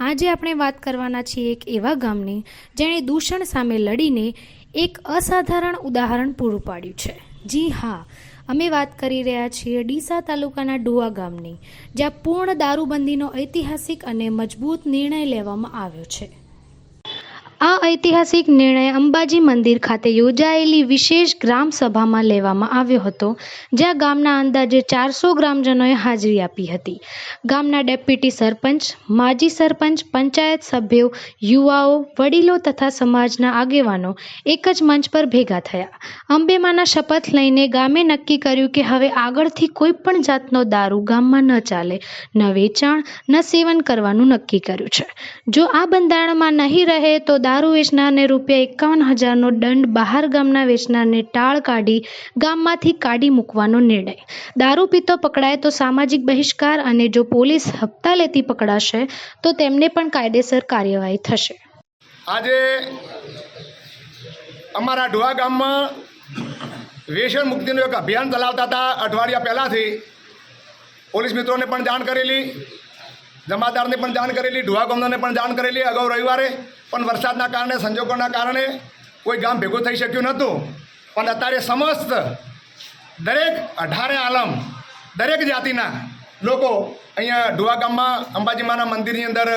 આજે આપણે વાત કરવાના છીએ એક એવા ગામની જેણે દૂષણ સામે લડીને એક અસાધારણ ઉદાહરણ પૂરું પાડ્યું છે. જી હા, અમે વાત કરી રહ્યા છીએ ડીસા તાલુકાના ડુઆ ગામની, જ્યાં પૂર્ણ દારૂબંધીનો ઐતિહાસિક અને મજબૂત નિર્ણય લેવામાં આવ્યો છે. આ ઐતિહાસિક નિર્ણય અંબાજી મંદિર ખાતે યોજાયેલી વિશેષ ગ્રામ સભામાં લેવામાં આવ્યો હતો, જ્યાં ગામના અંદાજે ચારસો ગ્રામજનોએ હાજરી આપી હતી. ગામના ડેપ્યુટી સરપંચ, માજી સરપંચ, પંચાયત સભ્યો, યુવાઓ, વડીલો તથા સમાજના આગેવાનો એક જ મંચ પર ભેગા થયા. અંબેમાના શપથ લઈને ગામે નક્કી કર્યું કે હવે આગળથી કોઈ પણ જાતનો દારૂ ગામમાં ન ચાલે, ન વેચાણ, ન સેવન કરવાનું નક્કી કર્યું છે. જો આ બંધારણમાં નહીં રહે તો દારૂ વેચનારને રૂપિયા એકાવન હજારનો દંડ બહાર ગામના વેચનારને ટાળ કાઢી ગામમાંથી કાઢી મૂકવાનો નિર્ણય. દારૂ પીતો પકડાય તો સામાજિક બહિષ્કાર અને જો પોલીસ હપ્તા લેતી પકડાશે, તો તેમને પણ કાયદેસર કાર્યવાહી થશે. આજે અમારા ઢોવા ગામમાં વ્યસન મુક્તિનું એક અભિયાન ચલાવતા હતા અઠવાડિયા પહેલાંથી. પોલીસ મિત્રોને પણ જાણ કરેલી. જમાદારને પણ જાણ કરેલી, ઢોવા ગામનાને પણ જાણ કરેલી અગાઉ રવિવારે. પણ વરસાદના કારણે, સંજોગોના કારણે કોઈ ગામ ભેગું થઈ શક્યું નહોતું. પણ અત્યારે સમસ્ત દરેક અઢારે આલમ, દરેક જાતિના લોકો અહીંયા ઢુવા ગામમાં અંબાજીમાના મંદિરની અંદર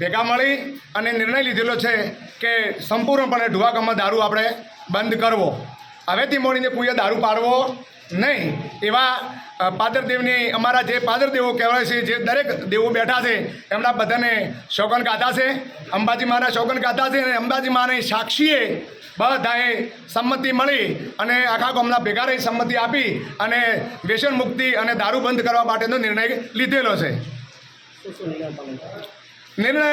ભેગા મળી અને નિર્ણય લીધેલો છે કે સંપૂર્ણપણે ઢુવા ગામમાં દારૂ આપણે બંધ કરવો. હવેથી મોડીને કોઈએ દારૂ પાડવો. નહીં, એવા પાદરદેવની અમારા જે પાદરદેવો કહેવાય છે, જે દરેક દેવો બેઠા છે, એમના બધાને શોગન ગાધા છે. અંબાજી માના શોગન ગાધા છે અને અંબાજી માની સાક્ષીએ બધાએ સંમતિ મળી અને આખા ગામના ભેગા સંમતિ આપી અને વ્યસન મુક્તિ અને દારૂ બંધ કરવા માટેનો નિર્ણય લીધેલો છે. નિર્ણય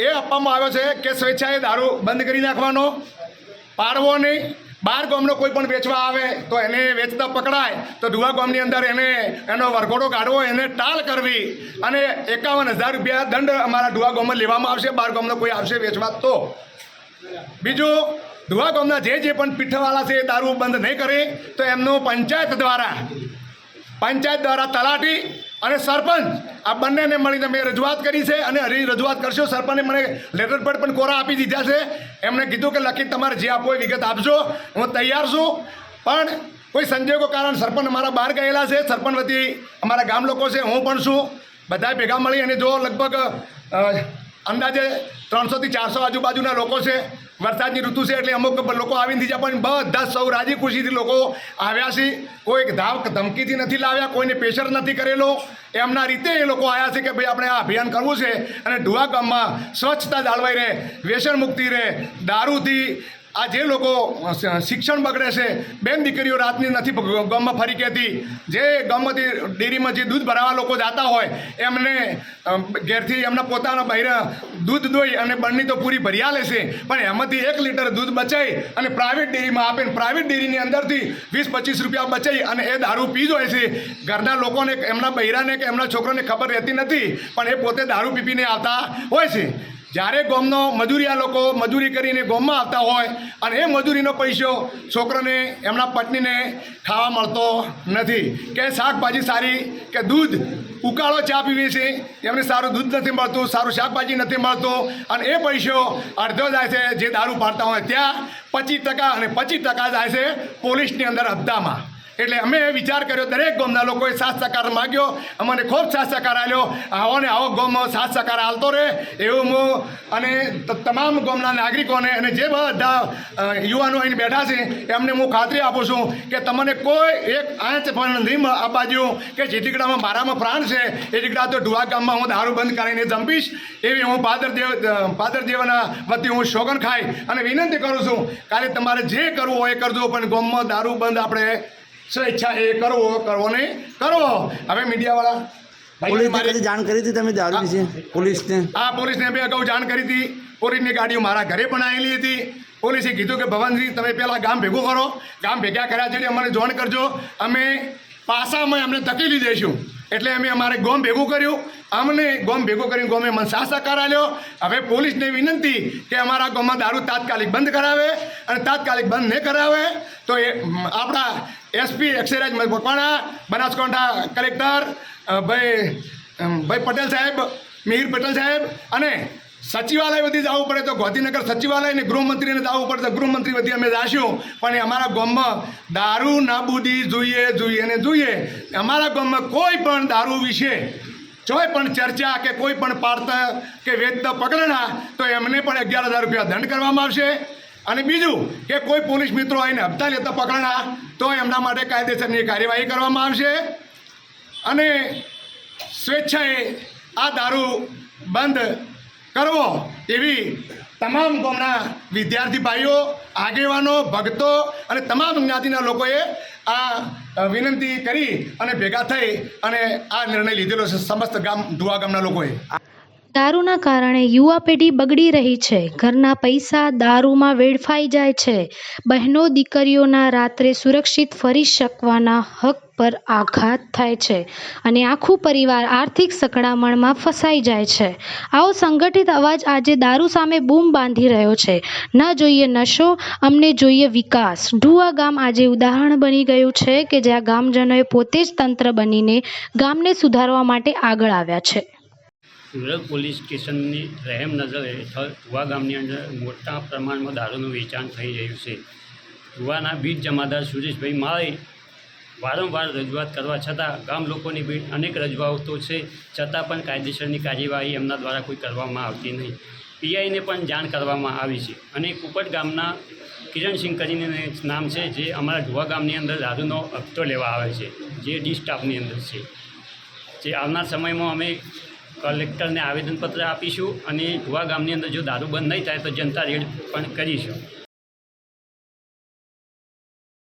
એ આપવામાં આવ્યો છે કે સ્વેચ્છાએ દારૂ બંધ કરી નાખવાનો. પાડવો નહીં. બાર ગામનો કોઈ પણ વેચવા આવે, તો એને વેચતા પકડાય. તો ડુવા ગામની અંદર એને, એનો વરઘોડો કાઢવો, એને ટાળ કરવી. અને એકાવન હજાર રૂપિયા દંડ અમારા ડુવા ગામમાં લેવામાં આવશે, બાર ગામનો કોઈ આવશે વેચવા તો. બીજું ધુવા ગામના જે જે પણ પીઠવાળા છે એ દારૂ બંધ નહીં કરે, તો એમનું પંચાયત દ્વારા પંચાયત દ્વારા તલાટી અને સરપંચ, આ બંનેને મળીને મેં રજૂઆત કરી છે અને હરી રજૂઆત કરશો. સરપંચે મને લેટર પેડ પણ કોરા આપી દીધા છે. એમણે કીધું કે લખી તમારે જે આપો એ વિગત આપજો. હું તૈયાર છું. પણ કોઈ સંજોગો કારણ સરપંચ અમારા બહાર ગયેલા છે. સરપંચ વતી અમારા ગામ લોકો છે, હું પણ છું. બધા ભેગા મળી અને જો લગભગ અંદાજે ત્રણસોથી ચારસો આજુબાજુના લોકો છે. વરસાદની ઋતુ છે એટલે અમુક લોકો આવીને જાય પણ બધા સૌ રાજી ખુશીથી લોકો આવ્યા છે. કોઈ ધાવ ધમકીથી નથી લાવ્યા, કોઈને પ્રેશર નથી કરેલો. એમના રીતે એ લોકો આવ્યા છે કે ભાઈ આપણે આ અભિયાન કરવું છે અને ઢુવા ગામમાં સ્વચ્છતા જાળવાઈ રહે, વ્યસન મુક્તિ રહે, દારૂથી આ જે લોકો શિક્ષણ બગડે છે, બેન દીકરીઓ રાતની નથી ગામમાં ફરી કહેતી. જે ગામમાંથી ડેરીમાં જે દૂધ ભરાવા લોકો જતા હોય, એમને ઘેરથી એમના પોતાના બહેરા દૂધ દોઈ અને બળની તો પૂરી ભર્યા લેશે પણ એમાંથી એક લીટર દૂધ બચાઈ અને પ્રાઇવેટ ડેરીમાં આપે ને પ્રાઇવેટ ડેરીની અંદરથી વીસ પચીસ રૂપિયા બચાઈ અને એ દારૂ પી હોય છે. ઘરના લોકોને, એમના બહેરાને કે એમના છોકરાને ખબર રહેતી નથી, પણ એ પોતે દારૂ પીપીને આવતા હોય છે. જ્યારે ગોમનો મજૂરિયા લોકો મજૂરી કરીને ગોમમાં આવતા હોય અને એ મજૂરીનો પૈસો છોકરાને, એમના પત્નીને ખાવા મળતો નથી. કે શાકભાજી સારી, કે દૂધ, ઉકાળો ચા પીવી છે, એમને સારું દૂધ નથી મળતું, સારું શાકભાજી નથી મળતું અને એ પૈસો અડધો જાય છે જે દારૂ પાડતા હોય ત્યાં પચીસ ટકા અને પચીસ ટકા જાય છે પોલીસની અંદર હપ્તામાં. એટલે અમે વિચાર કર્યો, દરેક ગામના લોકોએ સાથ સહકાર માગ્યો. અમને ખૂબ સાથ સહકાર આપ્યો. આવો ને આવો ગામમાં સાથ સહકાર હાલતો રહે એવું હું અને તમામ ગામના નાગરિકોને અને જે બધા યુવાનો અહીં બેઠા છે, એમને હું ખાતરી આપું છું કે તમને કોઈ એક આંચ પણ નહીં મ- અપાજ્યું કે જે દીકડામાં મારામાં પ્રાણ છે, એ દીકડા તો ઢુવા ગામમાં હું દારૂ બંધ કરીને જંપીશ. એવી હું પાદર દેવ પાદર દેવના વતી હું શોગન ખાઈ અને વિનંતી કરું છું, કાલે તમારે જે કરવું હોય એ કરજો, પણ ગામમાં દારૂ બંધ આપણે સ્વેચ્છા એ કરવો કરવો નહીં કરવો હવે મીડિયાવાળા મારી જાણ કરી હતી તમે દારૂ વિશે પોલીસને? આ પોલીસને બે અગાઉ જાણ કરી હતી. પોલીસની ગાડીઓ મારા ઘરે પણ આવેલી હતી. પોલીસે કીધું કે ભવનસિંહ તમે પહેલાં ગામ ભેગું કરો. ગામ ભેગા કર્યા છે અમને જોણ કરજો. અમે પાસામાં અમને તકેલી દઈશું. એટલે અમે અમારે ગોમ ભેગું કર્યું. અમને ગોમ ભેગું કરીને ગોમે મને સાથ સહકાર આલ્યો. હવે પોલીસને વિનંતી કે અમારા ગામમાં દારૂ તાત્કાલિક બંધ કરાવે અને તાત્કાલિક બંધ નહીં કરાવે. તો એ આપણા એસપી એક્સરાજ મકવાણા, બનાસકાંઠા કલેક્ટર ભાઈ ભાઈ પટેલ સાહેબ, મિહિર પટેલ સાહેબ અને સચિવાલય બધી જવું પડે તો ગાંધીનગર સચિવાલય ને ગૃહમંત્રીને જવું પડે તો ગૃહમંત્રી બધી અમે જાશું. પણ અમારા ગામમાં દારૂ નાબૂદી જોઈએ જોઈએ ને જોઈએ. અમારા ગામમાં કોઈ પણ દારૂ વિશે કોઈ પણ ચર્ચા કે કોઈ પણ પાડતા કે વેચતા પકડના તો એમને પણ અગિયાર હજાર રૂપિયા દંડ કરવામાં આવશે. અને બીજું કે કોઈ પોલીસ મિત્રો આવીને હપ્તા લેતા પકડના તો એમના માટે કાયદેસરની કાર્યવાહી કરવામાં આવશે. અને સ્વેચ્છાએ આ દારૂ બંધ કરવો એવી તમામ ગામના વિદ્યાર્થી ભાઈઓ, આગેવાનો, ભક્તો અને તમામ જ્ઞાતિના લોકોએ આ વિનંતી કરી અને ભેગા થઈ અને આ નિર્ણય લીધેલો છે સમસ્ત ગામ ધુવા ગામના લોકોએ. દારૂના કારણે યુવા પેઢી બગડી રહી છે. ઘરના પૈસા દારૂમાં વેડફાઈ જાય છે. બહેનો દીકરીઓના રાત્રે સુરક્ષિત ફરી શકવાના હક પર આઘાત થાય છે અને આખું પરિવાર આર્થિક સકડામણમાં ફસાઈ જાય છે. આવો સંગઠિત અવાજ આજે દારૂ સામે બૂમ બાંધી રહ્યો છે. ન જોઈએ નશો, અમને જોઈએ વિકાસ. ઢુવા ગામ આજે ઉદાહરણ બની ગયું છે કે જ્યાં ગામજનોએ પોતે જ તંત્ર બનીને ગામને સુધારવા માટે આગળ આવ્યા છે. સુરત પોલીસ સ્ટેશનની રહેમ નજર હેઠળ ધુવા ગામની અંદર મોટા પ્રમાણમાં દારૂનું વેચાણ થઈ રહ્યું છે. ધુવાના બીજ જમાદાર સુરેશભાઈ માળે વારંવાર રજૂઆત કરવા છતાં ગામ લોકોની બી અનેક રજૂઆતો છે, છતાં પણ કાયદેસરની કાર્યવાહી એમના દ્વારા કોઈ કરવામાં આવતી નહીં. પીઆઈને પણ જાણ કરવામાં આવી છે અને કુપટ ગામના કિરણસિંહ કરીને નામ છે જે અમારા ધુવા ગામની અંદર દારૂનો હપ્તો લેવા આવે છે, જે ડી સ્ટાફની અંદર છે. જે આવનાર સમયમાં અમે કલેક્ટરને આવેદનપત્ર આપીશું અને ધુવા ગામની અંદર જો દારૂ બંધ નહીં થાય તો જનતા રેડ પણ કરીશું.